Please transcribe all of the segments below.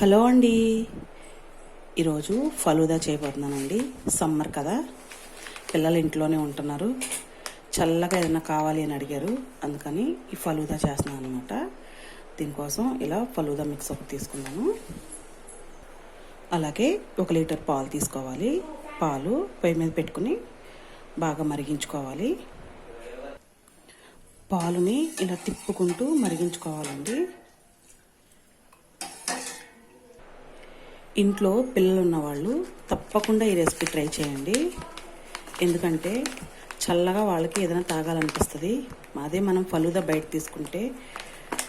Hello అండి. ఈరోజు falooda చేయబోతున్నానండి. Summer కదా. పిల్లలు ఇంట్లోనే ఉంటున్నారు. చల్లగా ఏదైనా కావాలి అని అడిగారు. అందుకని ఈ ఫలూదా చేస్తున్నాను అనమాట దీనికోసం ఇలా ఫలూదా మిక్స్ ఒకటి తీసుకున్నాను. అలాగే ఒక లీటర్ పాలు తీసుకోవాలి. పాలు పొయ్యి మీద పెట్టుకుని బాగా మరిగించుకోవాలి. పాలుని ఇలా తిప్పుకుంటూ మరిగించుకోవాలండి. ఇంట్లో పిల్లలు ఉన్నవాళ్ళు తప్పకుండా ఈ రెసిపీ ట్రై చేయండి. ఎందుకంటే చల్లగా వాళ్ళకి ఏదైనా తాగాలనిపిస్తుంది. అదే మనం ఫలుదా బయట తీసుకుంటే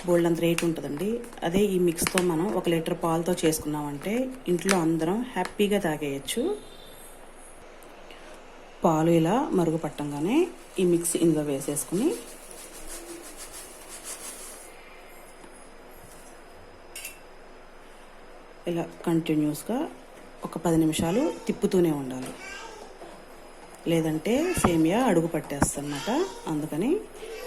బోల్డ్ అంత రేట్ ఉంటుందండి. అదే ఈ మిక్స్తో మనం ఒక లీటర్ పాలతో చేసుకున్నామంటే ఇంట్లో అందరం హ్యాపీగా తాగేయచ్చు. పాలు ఇలా మరుగు పట్టంగానే ఈ మిక్స్ ఇందులో వేసేసుకుని ఇలా కంటిన్యూస్గా ఒక పది నిమిషాలు తిప్పుతూనే ఉండాలి. లేదంటే సేమియా అడుగు పట్టేస్తన్నమాట అందుకని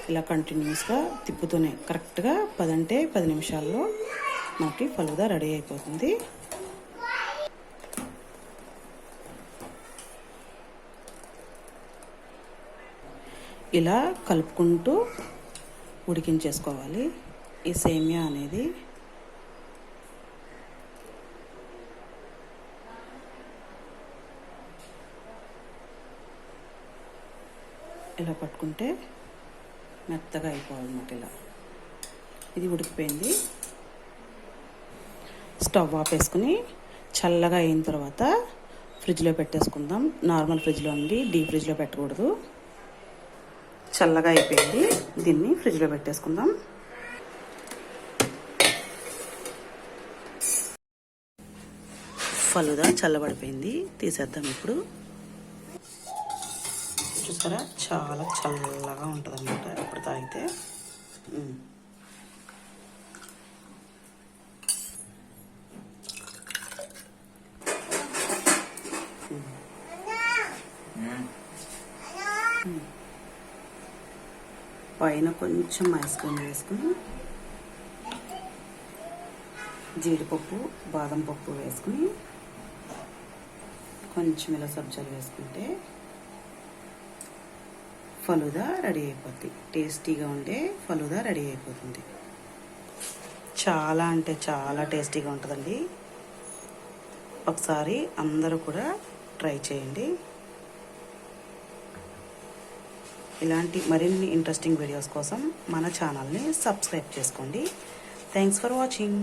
ఇలా కంటిన్యూస్గా తిప్పుతూనే కరెక్ట్గా పదంటే పది నిమిషాల్లో మనకి ఫలుదా రెడీ అయిపోతుంది. ఇలా కలుపుకుంటూ ఉడికించేసుకోవాలి. ఈ సేమియా అనేది ఇలా పట్టుకుంటే మెత్తగా అయిపోవాలన్నమాట ఇలా. ఇది ఉడికిపోయింది. స్టవ్ ఆపేసుకుని చల్లగా అయిన తర్వాత ఫ్రిడ్జ్లో పెట్టేసుకుందాం. నార్మల్ ఫ్రిడ్జ్లో ఉండి డీప్ ఫ్రిడ్జ్లో పెట్టకూడదు. చల్లగా అయిపోయింది. దీన్ని ఫ్రిడ్జ్లో పెట్టేసుకుందాం. ఫలుదా చల్లబడిపోయింది. తీసేద్దాం ఇప్పుడు. చూసారా చాలా చల్లగా ఉంటుంది అనమాట ఇప్పుడు తాగితే పైన కొంచెం ఐస్ క్రీమ్ వేసుకుని జీడిపప్పు బాదం పప్పు వేసుకుని కొంచెం ఇలా సబ్జాలు వేసుకుంటే ఫలుదా రెడీ అయిపోద్ది. టేస్టీగా ఉండే ఫలుదా రెడీ అయిపోతుంది. చాలా అంటే చాలా టేస్టీగా ఉంటుందండి. ఒకసారి అందరూ కూడా ట్రై చేయండి. ఇలాంటి మరిన్ని ఇంట్రెస్టింగ్ వీడియోస్ కోసం మన ఛానల్ని సబ్స్క్రైబ్ చేసుకోండి. Thanks for watching